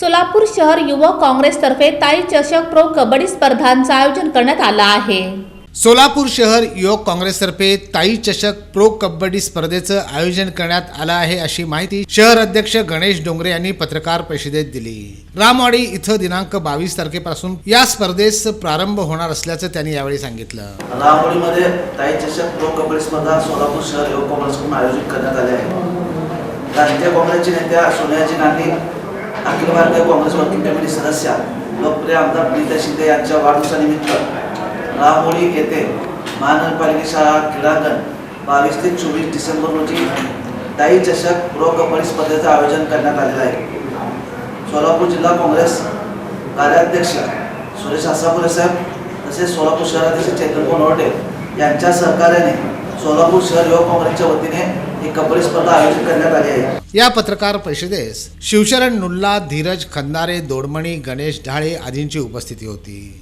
सोलापूर शहर युवक काँग्रेसतर्फे ताई चषक प्रो कबड्डी स्पर्धांचं आयोजन करण्यात आलं आहे. सोलापूर शहर युवक काँग्रेसतर्फे ताई चषक प्रो कबड्डी स्पर्धेचं आयोजन करण्यात आलं आहे अशी माहिती शहर अध्यक्ष गणेश डोंगरे यांनी पत्रकार परिषदेत दिली. रामवाडी इथं दिनांक बावीस तारखेपासून या स्पर्धेस प्रारंभ होणार असल्याचं त्यांनी यावेळी सांगितलं. रामवाडीमध्ये ताई चषक प्रो कबड्डी स्पर्धा सोलापूर शहर युवक काँग्रेसकडून आयोजित करण्यात आले आहे. राष्ट्रीय काँग्रेसचे नेत्या सोनियाजी गांधी भारतीय काँग्रेस वर्किंग कमिटी सदस्या लोकप्रिय आमदार प्रीता शिंदे यांच्या वाढदिवसानिमित्त रामवाडी येथे महानगरपालिका शाळा क्रीडांगण बावीस ते चोवीस डिसेंबर रोजी दाई चषक प्रो कबड्डी स्पर्धेचं आयोजन करण्यात आलेलं आहे. सोलापूर जिल्हा काँग्रेस कार्याध्यक्ष सुरेश आसापुरे साहेब तसेच सोलापूर शहराध्यक्ष चैतन्य नोरटे यांच्या सहकार्याने सोलापूर शहर युवक काँग्रेसच्या वतीने ही कबड्डी स्पर्धा आयोजित करण्यात आली आहे. या पत्रकार परिषदेस शिवशरण नुल्ला धीरज खंदारे दोडमणी गणेश ढाळे आदींची उपस्थिती होती.